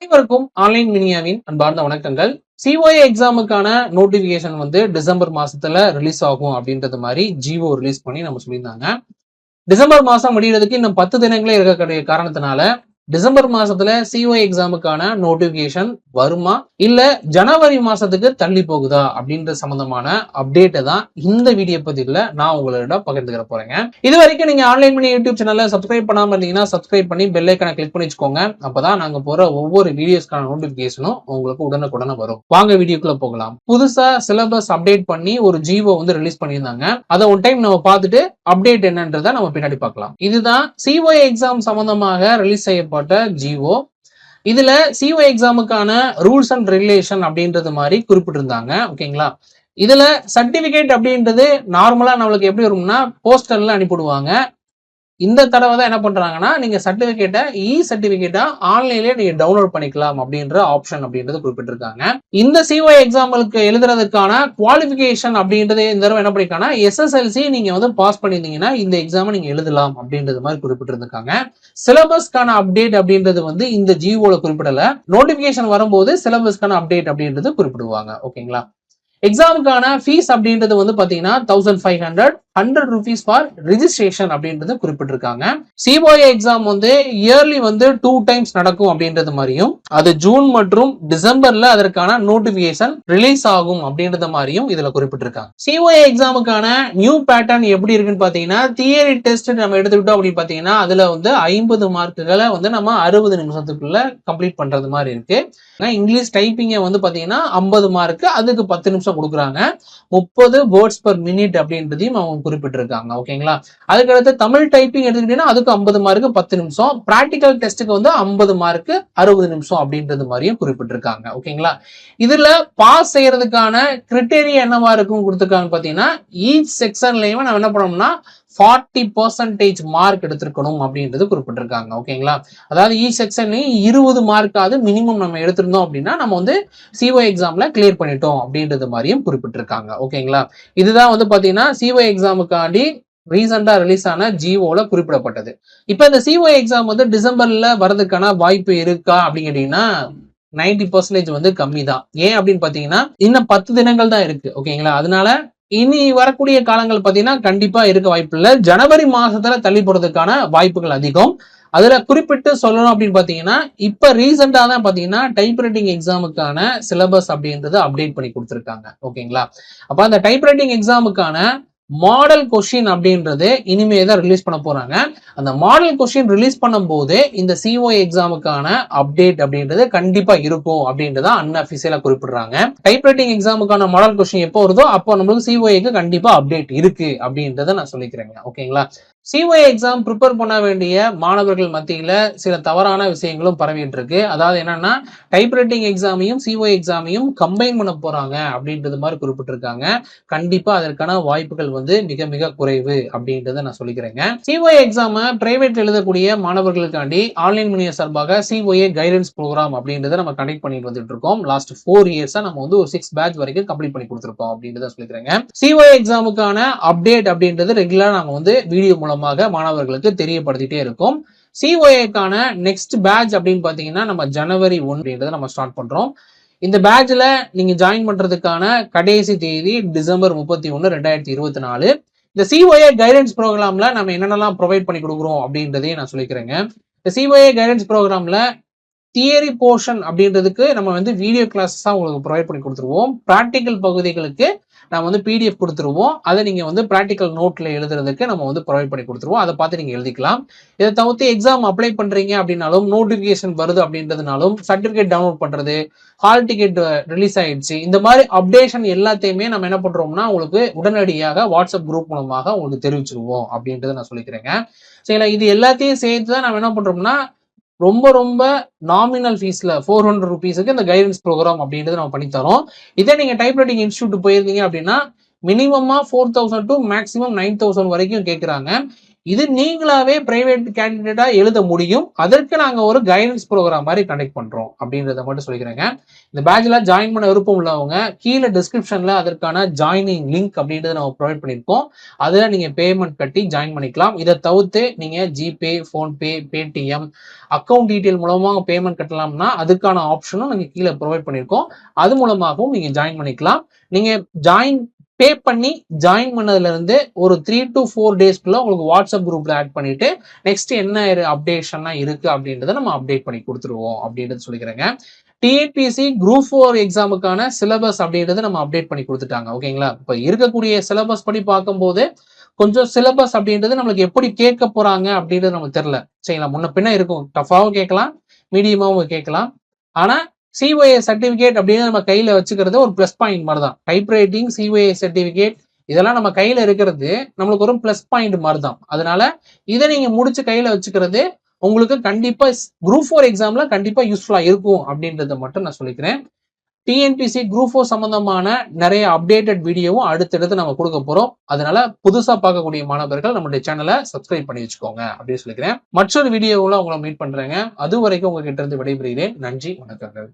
அனைவருக்கும் ஆன்லைன் மினியாவின் அன்பார்ந்த வணக்கங்கள். சிஓஏ எக்ஸாமுக்கான நோட்டிபிகேஷன் வந்து டிசம்பர் மாசத்துல ரிலீஸ் ஆகும் அப்படின்றது மாதிரி ஜிஓ ரிலீஸ் பண்ணி நம்ம சொல்லியிருந்தாங்க. டிசம்பர் மாசம் முடியறதுக்கு இன்னும் பத்து தினங்களே இருக்கக்கூடிய காரணத்தினால டிசம்பர் மாசத்துல சிஓ எக்ஸாமுக்கான நோட்டிபிகேஷன் வருமா? இல்ல ஜனவரி மாசத்துக்கு தள்ளி போகுதா? அப்படின்ற சம்பந்தமான அப்டேட்டை தான் இந்த வீடியோ பதிவுல நான் உங்களிடம் பகிர்ந்துக்கிற போறேங்க. இது வரைக்கும் நீங்க ஆன்லைன் பண்ணி யூடியூப் சேனல்ல சப்ஸ்கிரைப் பண்ணாம இருந்தீங்கன்னா சப்ஸ்கிரைப் பண்ணி பெல் ஐக்கனை கிளிக் பண்ணி வச்சுக்கோங்க. அப்பதான் நாங்க போற ஒவ்வொரு வீடியோஸ்க்கான நோட்டிபிகேஷனும் உங்களுக்கு உடனுக்குடனே வரும். வாங்க வீடியோக்குள்ள போகலாம். புதுசா சிலபஸ் அப்டேட் பண்ணி ஒரு ஜிஓ வந்து ரிலீஸ் பண்ணியிருந்தாங்க. அதை ஒன் டைம் நம்ம பார்த்துட்டு அப்டேட் என்னன்றதை நம்ம பின்னாடி பார்க்கலாம். இதுதான் சிஓஏ எக்ஸாம் சம்பந்தமாக ரிலீஸ் செய்யப்பட்ட ஜிஓ இதுல சிஓ எக்ஸாமுக்கான ரூல்ஸ் அண்ட் ரெகுலேஷன் அப்படின்றது மாதிரி குறிப்பிட்டிருந்தாங்க. ஓகேங்களா இதுல சர்டிபிகேட் அப்படின்றது நார்மலா நம்மளுக்கு எப்படி வரும்னா போஸ்டர்ல அனுப்பிவிடுவாங்க. இந்த தடவை தான் என்ன பண்றாங்கன்னா நீங்க சர்டிபிகேட்டை இ சர்டிபிகேட்டா ஆன்லைன்லயே நீங்க டவுன்லோட் பண்ணிக்கலாம் அப்படின்ற ஆப்ஷன் அப்படின்றது குறிப்பிட்டிருக்காங்க. இந்த சிஓ எக்ஸாம்பிளுக்கு எழுதுறதுக்கான குவாலிஃபிகேஷன் அப்படின்றது இந்த தடவை என்ன பண்ணிருக்காங்கன்னா எஸ்எஸ்எல்சி நீங்க வந்து பாஸ் பண்ணியிருந்தீங்கன்னா இந்த எக்ஸாமை நீங்க எழுதலாம் அப்படின்றது மாதிரி குறிப்பிட்டிருந்திருக்காங்க. சிலபஸ்க்கான அப்டேட் அப்படின்றது வந்து இந்த ஜிஓல குறிப்பிடல. நோட்டிபிகேஷன் வரும்போது சிலபஸ்க்கான அப்டேட் அப்படின்றது குறிப்பிடுவாங்க. ஓகேங்களா எக்ஸாமுக்கான ஃபீஸ் அப்படின்றது வந்து பாத்தீங்கன்னா thousand five hundred hundred rupees for registration அப்படின்றது குறிப்பிட்டிருக்காங்க. சிஓஏ எக்ஸாம் வந்து இயர்லி வந்து டூ டைம்ஸ் நடக்கும் அப்படின்றது மாதிரியும் அது ஜூன் மற்றும் டிசம்பர்ல அதற்கான நோட்டிபிகேஷன் ரிலீஸ் ஆகும் அப்படின்றது மாதிரியும் இதுல குறிப்பிட்டிருக்காங்க. சிஓஏ எக்ஸாமுக்கான நியூ பேட்டர்ன் எப்படி இருக்குன்னு பாத்தீங்கன்னா தியரி டெஸ்ட் நம்ம எடுத்துக்கிட்டோம் அப்படின்னு பாத்தீங்கன்னா அதுல வந்து ஐம்பது மார்க்குகளை வந்து நம்ம அறுபது நிமிஷத்துக்குள்ள கம்ப்ளீட் பண்றது மாதிரி இருக்கு. இங்கிலீஷ் டைப்பிங்கை வந்து பாத்தீங்கன்னா ஐம்பது மார்க் அதுக்கு பத்து நிமிஷம் கொடுக்குறாங்க. முப்பது வேர்ட்ஸ் பர் மினிட் அப்படின்றதையும் அவங்க குறிப்பிட்டிருக்காங்க. ஓகேங்களா அதுக்கடுத்து தமிழ் டைப்பிங் எடுத்துக்கிட்டீங்கன்னா அதுக்கு ஐம்பது மார்க்கு பத்து நிமிஷம். பிராக்டிக்கல் டெஸ்ட்டுக்கு வந்து ஐம்பது மார்க்கு அறுபது நிமிஷம் அப்படின்றது மாதிரியும் குறிப்பிட்டிருக்காங்க. ஓகேங்களா இதுல பாஸ் செய்யறதுக்கான கிரிட்டேரியா என்னவா இருக்கும் கொடுத்துருக்காங்க பாத்தீங்கன்னா ஈச் செக்ஷன்லயுமே நம்ம என்ன பண்ணோம்னா ஃபார்ட்டி பர்சன்டேஜ் மார்க் எடுத்திருக்கணும் அப்படின்றது குறிப்பிட்டிருக்காங்க ஓகேங்களா அதாவது e இ செக்ஷன்லையும் இருபது மார்க்காவது மினிமம் நம்ம எடுத்திருந்தோம் அப்படின்னா நம்ம வந்து சிஓ எக்ஸாமில் கிளியர் பண்ணிட்டோம் அப்படின்றது மாதிரியும் குறிப்பிட்டிருக்காங்க ஓகேங்களா இதுதான் வந்து பார்த்தீங்கன்னா சிஓ எக்ஸாமுக்காண்டி ரீசெண்டாக ரிலீஸ் ஆன ஜிஓவில் குறிப்பிடப்பட்டது. இப்போ இந்த சிஓ எக்ஸாம் வந்து டிசம்பரில் வரதுக்கான வாய்ப்பு இருக்கா அப்படின்னு கேட்டீங்கன்னா நைன்டி பர்சன்டேஜ் வந்து கம்மி தான் ஏன் அப்படின்னு பார்த்தீங்கன்னா இன்னும் பத்து தினங்கள் தான் இருக்கு ஓகேங்களா அதனால இனி வரக்கூடிய காலங்கள் பாத்தீங்கன்னா கண்டிப்பா இருக்க வாய்ப்பு இல்லை. ஜனவரி மாசத்துல தள்ளி போறதுக்கான வாய்ப்புகள் அதிகம். அதுல குறிப்பிட்டு சொல்லணும் அப்படின்னு பாத்தீங்கன்னா இப்ப ரீசெண்டா தான் பாத்தீங்கன்னா டைப் ரைட்டிங் எக்ஸாமுக்கான சிலபஸ் அப்படின்றது அப்டேட் பண்ணி கொடுத்துருக்காங்க. ஓகேங்களா? அப்ப அந்த டைப் ரைட்டிங் எக்ஸாமுக்கான மாடல் கொஸ்டின் அப்படின்றது இனிமே தான் ரிலீஸ் பண்ண போறாங்க. அந்த மாடல் கொஸ்டின் ரிலீஸ் பண்ணும்போது இந்த சிஓ எக்ஸாமுக்கான அப்டேட் அப்படின்றது கண்டிப்பா இருக்கும் அப்படின்றத அன்அபிஷியலா குறிப்பிடுறாங்க. டைப் ரைட்டிங் எக்ஸாமுக்கான மாடல் கொஸ்டின் எப்போ வருதோ அப்போ நம்மளுக்கு சிஓஏக்கு கண்டிப்பா அப்டேட் இருக்கு அப்படின்றத நான் சொல்லிக்கிறேங்க. ஓகேங்களா? சிஓஏ எக்ஸாம் ப்ரிப்பேர் பண்ண வேண்டிய மாணவர்கள் மத்தியில் சில தவறான விஷயங்களும் பரவிட்டு இருக்கு அதாவது என்னன்னா டைப் ரைட்டிங் எக்ஸாமையும் சிஓ எக்ஸாமையும் கம்பைன் பண்ண போறாங்க அப்படின்றது மாதிரி குறிப்பிட்டிருக்காங்க. கண்டிப்பா அதற்கான வாய்ப்புகள் வந்து மிக மிக குறைவு அப்படின்றத நான் சொல்லிக்கிறேங்க. சிஓஏ எக்ஸாமை பிரைவேட் எழுதக்கூடிய மாணவர்களுக்காண்டி ஆன்லைன் மீடியா சார்பாக சிஓஏ கைடன்ஸ் ப்ரோக்ராம் அப்படின்றத நம்ம கண்டக்ட் பண்ணிட்டு வந்துட்டு இருக்கோம். லாஸ்ட் ஃபோர் இயர்ஸா நம்ம வந்து ஒரு சிக்ஸ் பேட்ச் வரைக்கும் கம்ப்ளீட் பண்ணி கொடுத்துருக்கோம் அப்படின்றத சொல்லிக்கிறேங்க. சிஓஏ எக்ஸாமுக்கான அப்டேட் அப்படின்றது ரெகுலரா நாங்க வந்து வீடியோ மூலமாக மாணவர்களுக்கு தெரியப்படுத்திட்டே இருக்கோம். சிஓஏக்கான நெக்ஸ்ட் பேட்ச் அப்படின்னு பாத்தீங்கன்னா நம்ம ஜனவரி ஒன் அப்படின்றத நம்ம ஸ்டார்ட் பண்றோம். இந்த பேட்ச்ல நீங்க ஜாயின் பண்றதுக்கான கடைசி தேதி டிசம்பர் முப்பத்தி ஒன்னு ரெண்டாயிரத்தி இருபத்தி நாலு. இந்த சிஓஏ கைடன்ஸ் ப்ரோக்ராம்ல நம்ம என்னென்னலாம் ப்ரொவைட் பண்ணி கொடுக்குறோம் அப்படின்றதையும் நான் சொல்லிக்கிறேங்க. இந்த சிஓஏ கைடன்ஸ் ப்ரோக்ராம்ல தியரி போர்ஷன் அப்படின்றதுக்கு நம்ம வந்து வீடியோ கிளாஸஸ் தான் உங்களுக்கு ப்ரொவைட் பண்ணி கொடுத்துருவோம். ப்ராக்டிக்கல் பகுதிகளுக்கு நம்ம வந்து பிடிஎஃப் கொடுத்துருவோம். அதை நீங்கள் வந்து ப்ராக்டிக்கல் நோட்ல எழுதுறதுக்கு நம்ம வந்து ப்ரொவைட் பண்ணி கொடுத்துருவோம். அதை பார்த்து நீங்க எழுதிக்கலாம். இதை தவிர்த்து எக்ஸாம் அப்ளை பண்றீங்க அப்படின்னாலும் நோட்டிஃபிகேஷன் வருது அப்படின்றதுனாலும் சர்டிஃபிகேட் டவுன்லோட் பண்றது ஹால் டிக்கெட் ரிலீஸ் ஆயிடுச்சு. இந்த மாதிரி அப்டேஷன் எல்லாத்தையுமே நம்ம என்ன பண்ணுறோம்னா உங்களுக்கு உடனடியாக வாட்ஸ்அப் குரூப் மூலமாக உங்களுக்கு தெரிவிச்சிருவோம் அப்படின்றத நான் சொல்லிக்கிறேங்க. சரிங்களா? இது எல்லாத்தையும் சேர்த்து தான் நம்ம என்ன பண்றோம்னா ரொம்ப ரொம்ப நாமினல் ஃபீஸ்ல ஃபோர் ஹண்ட்ரட் ருபீஸுக்கு இந்த கைடன்ஸ் ப்ரோக்ராம் அப்படின்றது நம்ம பண்ணித்தரோம் இதே நீங்க டைப் ரைட்டிங் இன்ஸ்டியூட் போயிருந்தீங்க அப்படின்னா மினிமமா four thousand to maximum nine thousand வரைக்கும் கேட்குறாங்க இது நீங்களாவே பிரைவேட் கேண்டிடேட்டா எழுத முடியும். அதற்கு நாங்க ஒரு கைடன்ஸ் ப்ரோக்ராம் மாதிரி கண்டக்ட் பண்றோம் அப்படின்றத மட்டும் சொல்லிக்கிறேங்க. இந்த பேட்ச்ல ஜாயின் பண்ண விருப்பம் உள்ளவங்க கீழே டிஸ்கிரிப்ஷன்ல அதற்கான ஜாயினிங் லிங்க் அப்படின்றத நம்ம ப்ரொவைட் பண்ணியிருக்கோம். அதுல நீங்க பேமெண்ட் கட்டி ஜாயின் பண்ணிக்கலாம். இதை தவிர்த்து நீங்க GPay PhonePe Paytm account detail மூலமாக பேமெண்ட் கட்டலாம்னா அதுக்கான ஆப்ஷனும் நாங்கள் கீழே ப்ரொவைட் பண்ணியிருக்கோம். அது மூலமாகவும் நீங்கள் ஜாயின் பண்ணிக்கலாம். நீங்கள் ஜாயின் பே பண்ணி ஜாயின் பண்ணதுல இருந்து ஒரு த்ரீ டு ஃபோர் டேஸ்க்குள்ள உங்களுக்கு வாட்ஸ்அப் குரூப்ல ஆட் பண்ணிட்டு நெக்ஸ்ட் என்ன அப்டேஷன்லாம் இருக்கு அப்படின்றத நம்ம அப்டேட் பண்ணி கொடுத்துருவோம் அப்படின்றது சொல்லிக்கிறேங்க. டிஎன்பிசி குரூப் ஃபோர் எக்ஸாமுக்கான சிலபஸ் அப்படின்றத நம்ம அப்டேட் பண்ணி கொடுத்துட்டாங்க. ஓகேங்களா இப்போ இருக்கக்கூடிய சிலபஸ் படி பார்க்கும்போது கொஞ்சம் சிலபஸ் அப்படின்றது நம்மளுக்கு எப்படி கேட்க போறாங்க அப்படின்றது நமக்கு தெரியல. சரிங்களா? முன்ன பின்ன இருக்கும். டஃபாகவும் கேட்கலாம் மீடியமாகவும் கேட்கலாம். ஆனால் சிஓஏ சர்டிபிகேட் அப்படின்னு நம்ம கையில் வச்சுக்கிறது ஒரு ப்ளஸ் பாயிண்ட் மாதிரி தான் டைப் ரைட்டிங் சிஓஏ சர்டிஃபிகேட் இதெல்லாம் நம்ம கையில் இருக்கிறது நம்மளுக்கு ஒரு ப்ளஸ் பாயிண்ட் மாதிரி தான் அதனால இதை நீங்கள் முடிச்சு கையில் வச்சுக்கிறது உங்களுக்கு கண்டிப்பாக குரூப் ஃபோர் எக்ஸாம்ல கண்டிப்பாக யூஸ்ஃபுல்லாக இருக்கும் அப்படின்றத மட்டும் நான் சொல்லிக்கிறேன். டிஎன்பிசி குரூப் ஃபோர் சம்பந்தமான நிறைய அப்டேட்டட் வீடியோவும் அடுத்தடுத்து நம்ம கொடுக்க போகிறோம் அதனால புதுசாக பார்க்கக்கூடிய மாணவர்கள் நம்மளுடைய சேனலை சப்ஸ்கிரைப் பண்ணி வச்சுக்கோங்க அப்படின்னு சொல்லிக்கிறேன். மற்றொரு வீடியோவில் உங்களை மீட் பண்ணுறேங்க அது வரைக்கும் உங்ககிட்ட இருந்து விடைபெறுகிறேன். நன்றி வணக்கங்கள்.